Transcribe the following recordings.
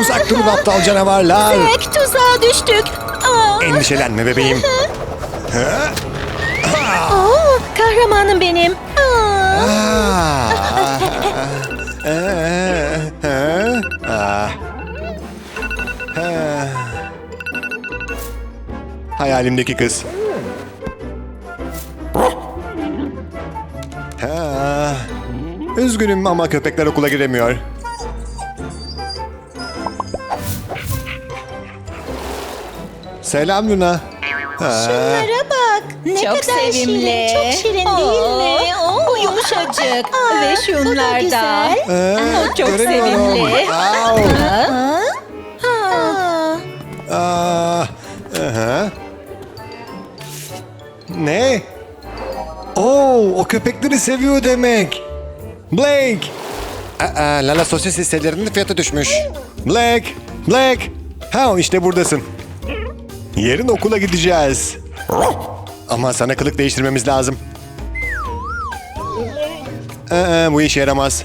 Uzak durun aptal canavarlar. Zack tuzağa düştük. Aa, Endişelenme bebeğim. aa, kahramanım benim. Aa. Aa. Ee, ee. Ee. Hayalimdeki kız. Ha. Üzgünüm ama köpekler okula giremiyor. Selam Luna. Ha. Şunlara bak. Ne Çok kadar sevimli. şirin. Çok şirin Oo, değil mi? Bu yumuşacık. Aa, Ve bu da şunlar da. güzel. Ee, O çok göremiyorum. sevimli. Au. Aa. Aa, aha. Ne? Oo, o köpekleri seviyor demek. Blake. Aa, Lala sosis hisselerinin fiyatı düşmüş. Blake, Blake. Ha işte buradasın. Yarın okula gideceğiz. Ama sana kılık değiştirmemiz lazım. Aa, bu işe yaramaz.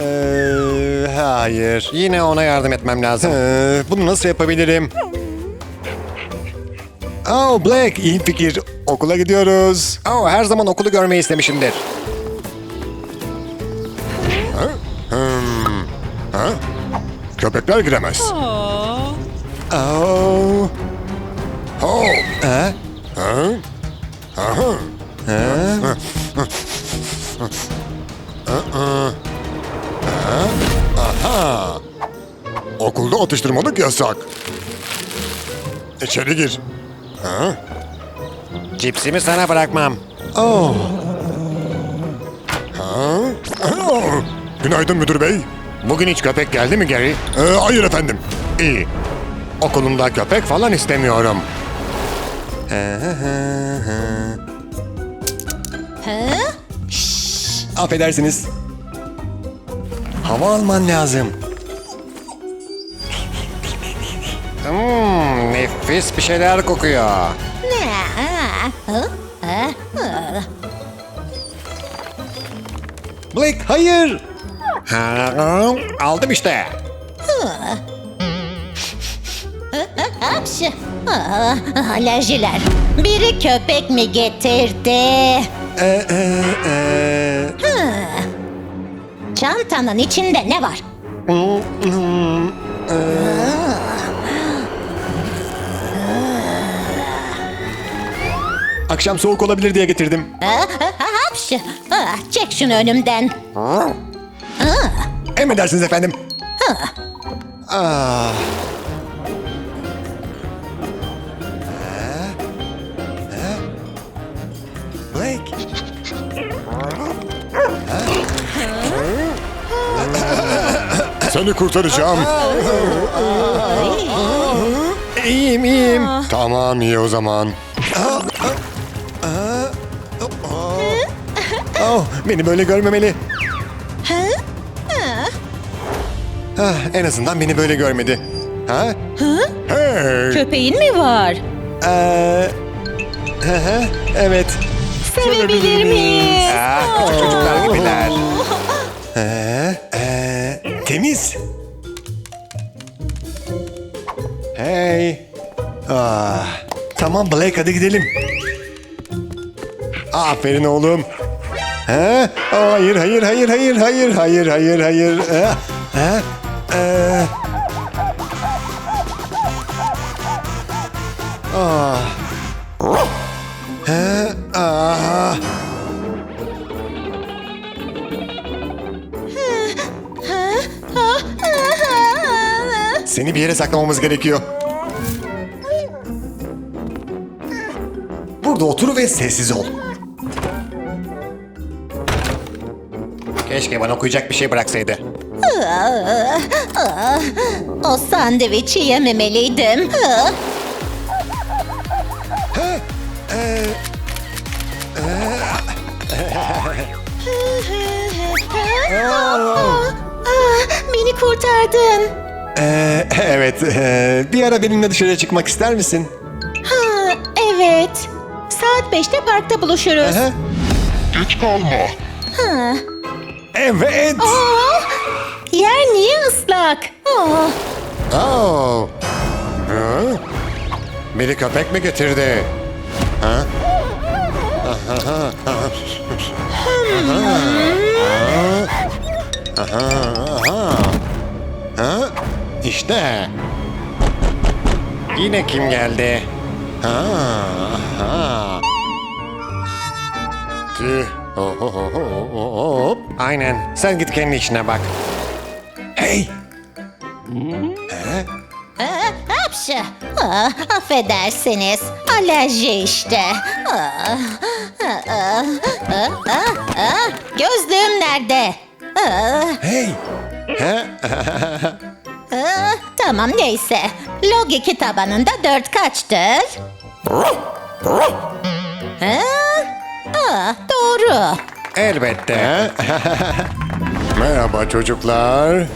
Ee, hayır. Yine ona yardım etmem lazım. Ee, bunu nasıl yapabilirim? Oh Black, iyi fikir. Okula gidiyoruz. Oh, her zaman okulu görmeyi istemişimdir. Köpekler giremez. Oh. Oh. Ha? Ha? Aha. Ha? Okulda atıştırmalık yasak. İçeri gir. Ha? Cipsimi sana bırakmam. Oh. Ha? Oh. Günaydın müdür bey. Bugün hiç köpek geldi mi Gary? Ee, hayır efendim. İyi. Okulumda köpek falan istemiyorum. Affedersiniz. Hava alman lazım. Hmm, nefis bir şeyler kokuyor. Blake hayır. Ha, aldım işte. Hapşı. Aa, alerjiler. Biri köpek mi getirdi? Ee, e, e. Çantanın içinde ne var? Akşam soğuk olabilir diye getirdim. Aa, Hapşı. Aa, Çek şunu önümden. Emredersiniz efendim. Ah. Ha? Ha? Blake. Seni kurtaracağım. İyiyim iyiyim. tamam iyi o zaman. Oh, beni böyle görmemeli. Ah, en azından beni böyle görmedi. Ha? Hey! Köpeğin mi var? Ee, hı hı, evet. Sevebilir miyiz? Ah, küçük çocuklar gibiler. Ee, ee, temiz. Hey. Ah, tamam Blake hadi gidelim. Aferin oğlum. Ha? Hayır, hayır, hayır, hayır, hayır, hayır, hayır, hayır. Ha? Ha? Ha? Ah. Seni bir yere saklamamız gerekiyor. Burada otur ve sessiz ol. Keşke bana okuyacak bir şey bıraksaydı. O sandviçi yememeliydim. Aa, Aa, Beni kurtardın. Ee, evet, ee, bir ara benimle dışarıya çıkmak ister misin? Ha, evet. Saat 5'te parkta buluşuruz. Aha. Geç kalma. Evet. Aa, Yer niye ıslak? Oh, Oh. Hı? Biri köpek mi getirdi? Ha? Ha? İşte. Yine kim geldi? Ha, ha. Tüh. Hop. Aynen. Sen git kendi işine bak. Hey! Aa, hapşı. Aa, affedersiniz. Alerji işte. Aa. Gözlüğüm nerede? Hey! aa, tamam neyse. Log 2 tabanında 4 kaçtır? Ha? Aa, doğru. Elbette. Merhaba çocuklar.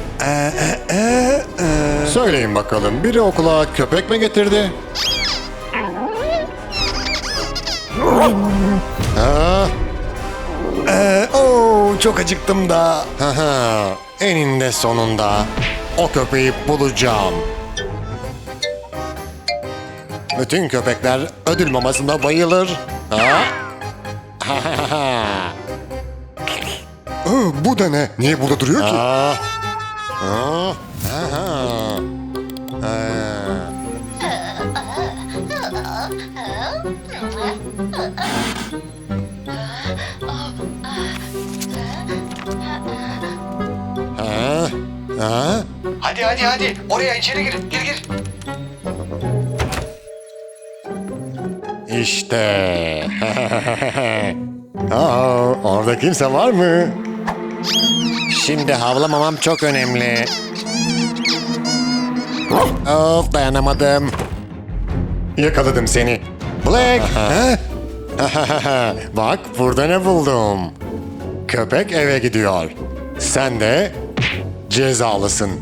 Söyleyin bakalım biri okula köpek mi getirdi? Ha? Ee, oo, çok acıktım da. Eninde sonunda o köpeği bulacağım. Bütün köpekler ödül mamasına bayılır. Ha? Aa, bu da ne? Niye burada duruyor ki? Aa. Aa. Aha. Ha? Hadi hadi hadi. Oraya içeri gir. Gir gir. İşte. Aa, orada kimse var mı? Şimdi havlamamam çok önemli. Of dayanamadım. Yakaladım seni. Black. Ha? Bak burada ne buldum. Köpek eve gidiyor. Sen de cezalısın.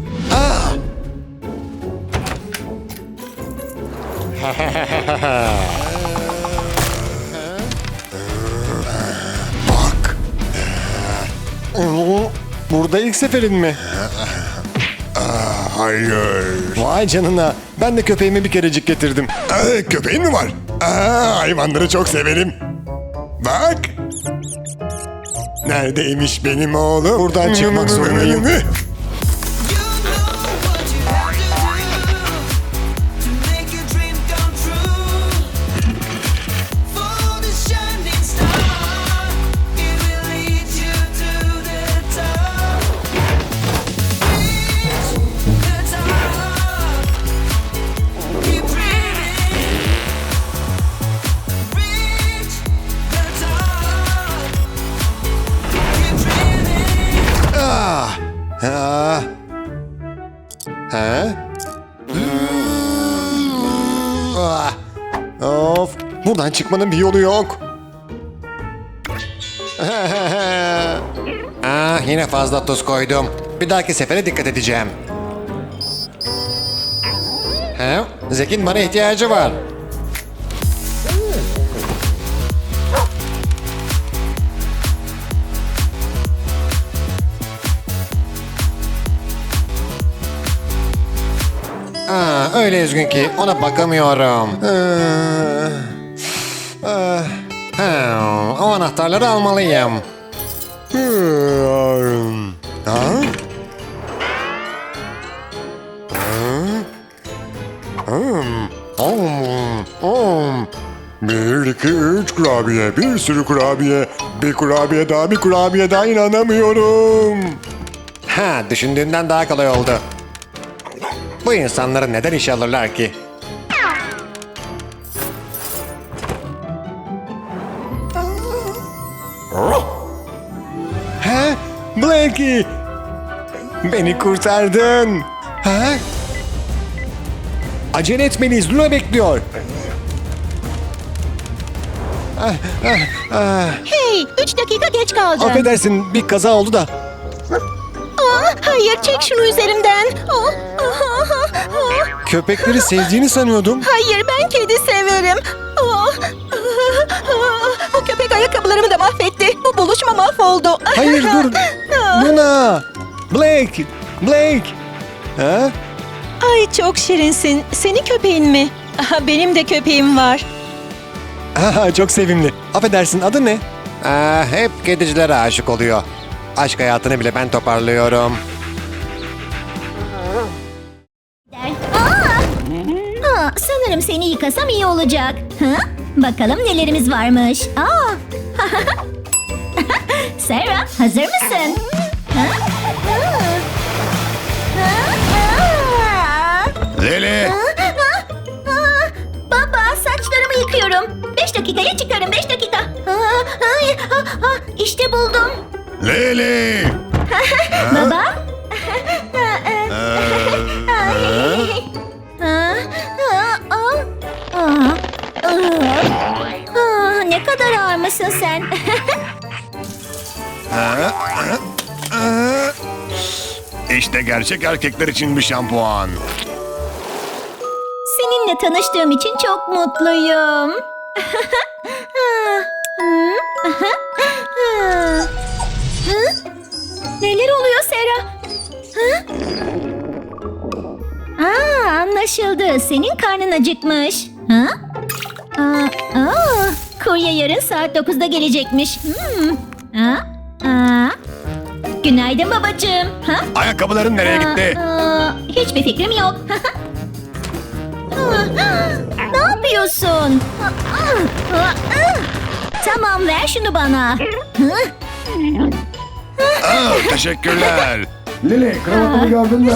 Bak. Oo, Burada ilk seferin mi? Hayır. Vay canına. Ben de köpeğimi bir kerecik getirdim. Aa, köpeğin mi var? Aa, hayvanları çok severim. Bak. Neredeymiş benim oğlum? Buradan çıkmak zorundayım. Ha? Ah, Of, buradan çıkmanın bir yolu yok. ah, yine fazla tuz koydum. Bir dahaki sefere dikkat edeceğim. Ha? Zekin bana ihtiyacı var. Aa, öyle üzgün ki ona bakamıyorum. Ah, ha, o anahtarları almalıyım. Ha? Hmm, hmm. Bir, iki, üç kurabiye. Bir sürü kurabiye. Bir kurabiye daha, bir kurabiye daha inanamıyorum. Ha, düşündüğümden daha kolay oldu. Bu insanları neden işe alırlar ki? Ha? Blackie! Beni kurtardın. Ha? Acele etmeliyiz. Luna bekliyor. hey, üç dakika geç kalacağım. Affedersin bir kaza oldu da. Aa, hayır, çek şunu üzerimden. Ah, ah, ah, ah. Köpekleri sevdiğini sanıyordum. Hayır, ben kedi severim. Oh, ah, ah. Bu köpek ayakkabılarımı da mahvetti. Bu buluşma mahvoldu. Hayır dur. Luna! Blake! Blake! Ha? Ay çok şirinsin. Senin köpeğin mi? Aha, benim de köpeğim var. Aha, çok sevimli. Affedersin adı ne? Aa, hep kedicilere aşık oluyor. Aşk hayatını bile ben toparlıyorum. Sanırım seni yıkasam iyi olacak. Ha? Bakalım nelerimiz varmış. Aa. Sarah, hazır mısın? Ha? Baba, saçlarımı yıkıyorum. Beş dakikaya çıkarım, beş dakika. İşte buldum. Lili. Baba? Aa, Aa, Ne kadar ağır mısın sen? İşte gerçek erkekler için bir şampuan. Seninle tanıştığım için çok mutluyum. Neler oluyor Sera? Hı? Aa, anlaşıldı. Senin karnın acıkmış. Ha? Aa, aa, kurye yarın saat 9'da gelecekmiş. Hmm. Ha? Aa. Günaydın babacığım. Ha? Ayakkabıların nereye gitti? Aa, hiçbir fikrim yok. ne yapıyorsun? Tamam ver şunu bana. Aa, teşekkürler. Lili kravatımı gördün mü?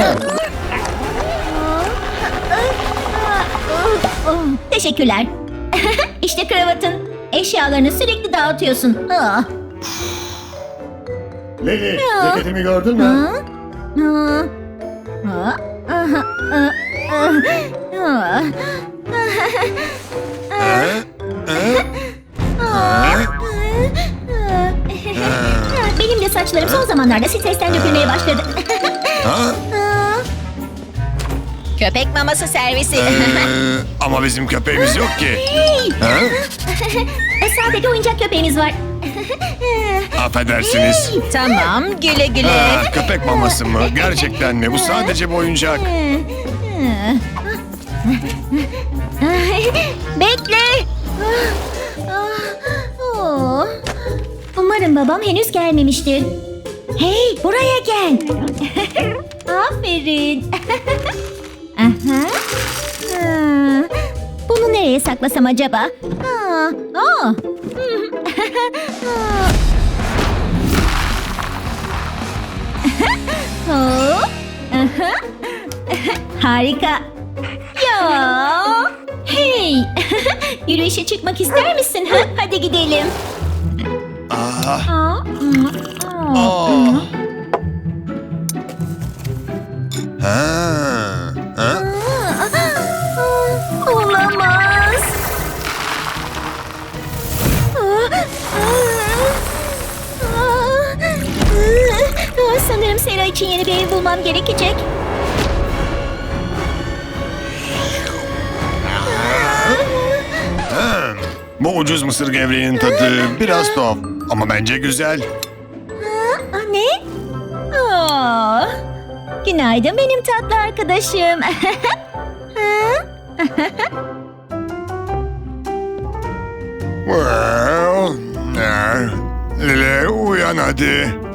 Teşekkürler. işte kravatın. Eşyalarını sürekli dağıtıyorsun. Ah. Lili ceketimi gördün mü? Ah. Ah. Ah. Ah. Ah. Ah. Benim de saçlarım son zamanlarda stresten dökülmeye başladı. Ha? Köpek maması servisi. Ee, ama bizim köpeğimiz yok ki. Ha? Sadece oyuncak köpeğimiz var. Affedersiniz. tamam güle güle. Aa, köpek maması mı? Gerçekten mi? Bu sadece bir oyuncak. Bekle. Umarım babam henüz gelmemiştir. Hey buraya gel. Aferin. Aha. Ha. Bunu nereye saklasam acaba? Ha. Aa. Hop. Aha. Harika. Ya. Hey. Yürüyüşe çıkmak ister misin? Ha? Hadi gidelim. Aa, Aa, aa. aa. Ha, ha? Sanırım Sera için yeni bir ev bulmam gerekecek. Hmm, Bu ucuz mısır gevreğinin tadı biraz tuhaf ama bence güzel. Aa, ne? Aa, günaydın benim tatlı arkadaşım. Well, eh, Lili uyan hadi.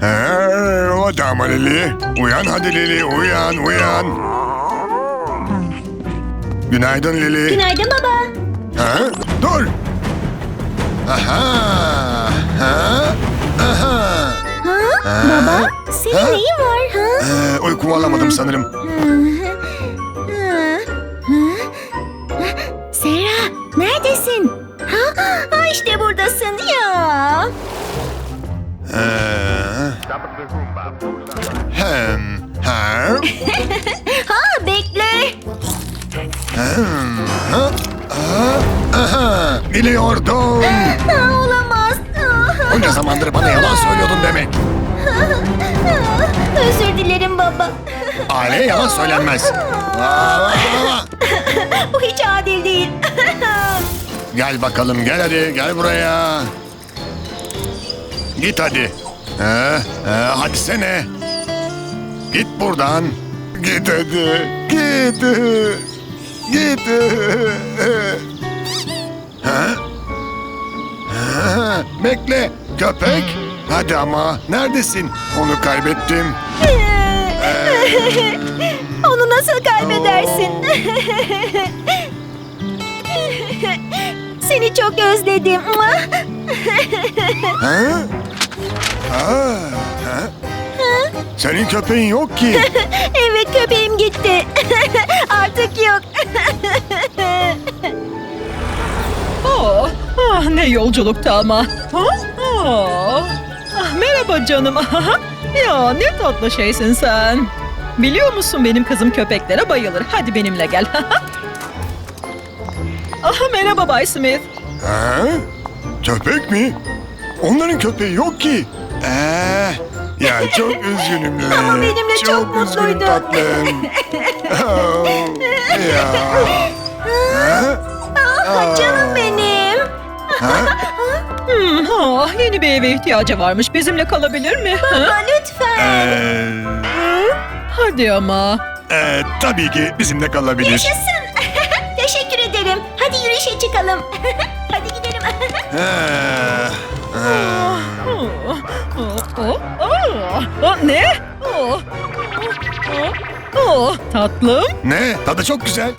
He, o da Lili. Uyan hadi Lili uyan uyan. Günaydın Lili. Günaydın baba. Ha? Dur. Aha. Ha? Aha. Baba, senin neyin var ha? Ee, uykumu alamadım sanırım. Sera, neredesin? Ha, ha işte buradasın ya. Hem. Ha? Ha, bekle. Aha. Biliyordum. Ha, olamaz. Bunca zamandır bana yalan söylüyordun demek. Özür dilerim baba. Aileye yalan söylenmez. Aa, Bu hiç adil değil. Gel bakalım gel hadi gel buraya. Git hadi. Ee, ee, hadi sene. Git buradan. Git hadi. Git. Git. Ha? Ha, bekle köpek. Hadi ama neredesin? Onu kaybettim. Onu nasıl kaybedersin? Seni çok özledim. Ha? Ha? Ha? Senin köpeğin yok ki. Evet köpeğim gitti. Artık yok. Oh, ah, ne yolculuktu ama. Ha? Ah, ah, merhaba canım. ya ne tatlı şeysin sen. Biliyor musun benim kızım köpeklere bayılır. Hadi benimle gel. ah, merhaba Bay Smith. Ha? Köpek mi? Onların köpeği yok ki. Ee, ya çok üzgünüm. Ama benimle çok üzgünüm mutluydu. tatlım. Oh, ya. Ha? Ah, canım benim. Hmm, ah, yeni bir eve ihtiyacı varmış. Bizimle kalabilir mi? Ha? Baba lütfen. Ee, Hadi ama. e, tabii ki bizimle kalabilir. Yaşasın. Teşekkür ederim. Hadi yürüyüşe çıkalım. Hadi gidelim. Ha, oh, ne? Oh, oh, oh, tatlım. Ne? Tadı çok güzel.